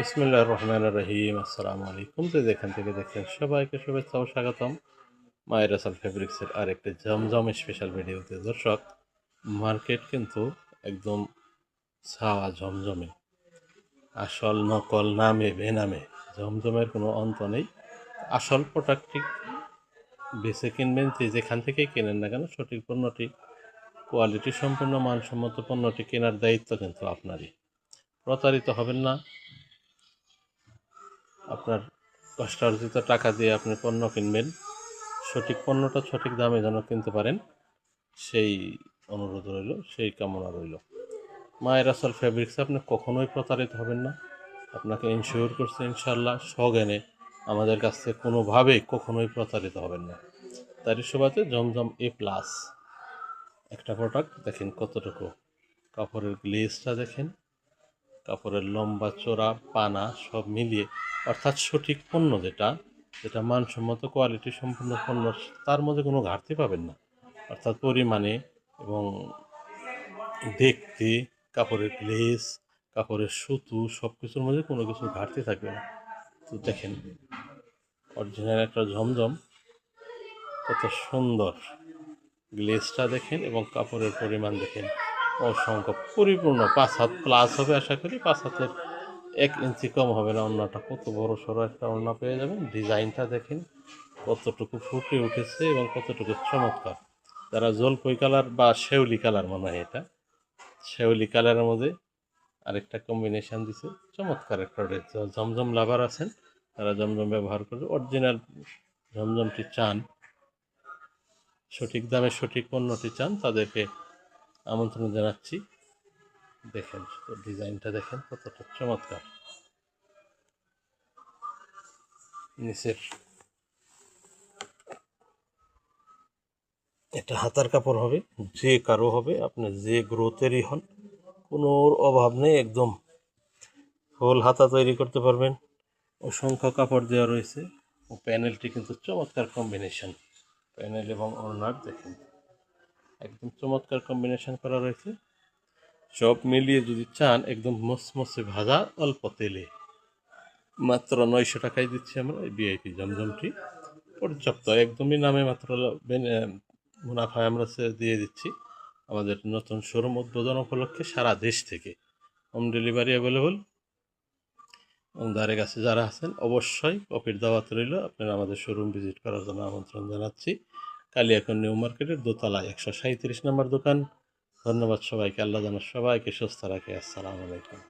ইসমিল্লাহ রহমান রহিম আসসালামু আলাইকুম। তো যেখান থেকে দেখছেন সবাইকে শুভেচ্ছা ও স্বাগতম। মায়ের আসাল ফেব্রিক্সের আরেকটি জমজম স্পেশাল ভিডিওতে। দর্শক মার্কেট কিন্তু একদম ছাওয়া ঝমঝমে আসল, নকল, নামে, বেনামে। ঝমঝমের কোনো অন্ত নেই। আসল প্রোডাক্টটি বেছে কিনবেন যে যেখান থেকেই কেনেন না কেন, সঠিক পণ্যটি কোয়ালিটি সম্পূর্ণ, মানসম্মত পণ্যটি কেনার দায়িত্ব কিন্তু আপনারই। প্রতারিত হবেন না। আপনার কষ্টার্জিত টাকা দিয়ে আপনি পণ্য কিনবেন, সঠিক পণ্যটা সঠিক দামে যেন কিনতে পারেন, সেই অনুরোধ রইল, সেই কামনা রইল। মায়ের আসল ফেব্রিক্স আপনি কখনোই প্রতারিত হবেন না। আপনাকে ইনশিওর করছে ইনশাল্লাহ সজ্ঞানে আমাদের কাছ থেকে কোনোভাবেই কখনোই প্রতারিত হবেন না। তারই সুবাদে জমজম এ প্লাস একটা প্রোডাক্ট দেখেন কতটুকু। কাপড়ের গ্লেজটা দেখেন। কাপড়ের লম্বা চোরা, পানা সব মিলিয়ে, অর্থাৎ সঠিক পণ্য যেটা যেটা মানসম্মত কোয়ালিটি সম্পূর্ণ পণ্য, তার মধ্যে কোনো ঘাটতি পাবেন না। অর্থাৎ পরিমাণে এবং দেখতে, কাপড়ের গ্লেস কাপড়ের সুতো সব কিছুর মধ্যে কোনো কিছু ঘাটতি থাকবে না। তো দেখেন অরিজিনাল একটা ঝমঝম, কত সুন্দর। গ্লেসটা দেখেন এবং কাপড়ের পরিমাণ দেখেন। অসংখ্য পরিপূর্ণ। পাঁচ হাত প্লাস হবে আশা করি। পাঁচ হাতের এক ইঞ্চি কম হবে না। ওড়নাটা কত বড় সড়ো একটা ওড়না পেয়ে যাবেন। ডিজাইনটা দেখেন কতটুকু ফুটে উঠেছে এবং কতটুকু চমৎকার। যারা জলপই কালার বা শেউলি কালার মনে হয় এটা, শেউলি কালারের মধ্যে আরেকটা কম্বিনেশান দিছে। চমৎকার একটা ড্রেস জমজম লাভার আছেন, তারা জমজম ব্যবহার করে অরিজিনাল জমজমটি চান, সঠিক দামে সঠিক পণ্যটি চান, তাদেরকে আমন্ত্রণ জানাচ্ছি। দেখেন ডিজাইনটা দেখেন, কতটা চমৎকার। নিচের এটা হাতার কাপড় হবে, যে কারও হবে, আপনি যে গ্রোথেরই হন কোনো অভাব নেই, একদম ফুল হাতা তৈরি করতে পারবেন। অসংখ্য কাপড় দেওয়া রয়েছে, ও প্যানেলটি কিন্তু চমৎকার কম্বিনেশন প্যানেল এবং ওনার দেখেন। একদম চমৎকার কম্বিনেশন করা রয়েছে। সব মিলিয়ে যদি চান, একদম মসমসে ভাজা অল্প তেলে। মাত্র নয়শো টাকায় দিচ্ছি আমরা এই বিআইপি জমজমটি। পর্যাপ্ত, একদমই নামে মাত্র মুনাফায় আমরা দিয়ে দিচ্ছি। আমাদের নতুন শোরুম উদ্বোধন উপলক্ষে সারা দেশ থেকে হোম ডেলিভারি অ্যাভেলেবল দ্বারে কাছে যারা আছেন, অবশ্যই কপির দাওয়াত রইল। আপনারা আমাদের শোরুম ভিজিট করার জন্য আমন্ত্রণ জানাচ্ছি। কালিয়াকন নিউ মার্কেটের দোতলা একশো সাঁত্রিশ নম্বর দোকান। ধন্যবাদ সবাইকে, আল্লাহ জানা সবাইকে সুস্থ রাখে। আসসালামু আলাইকুম।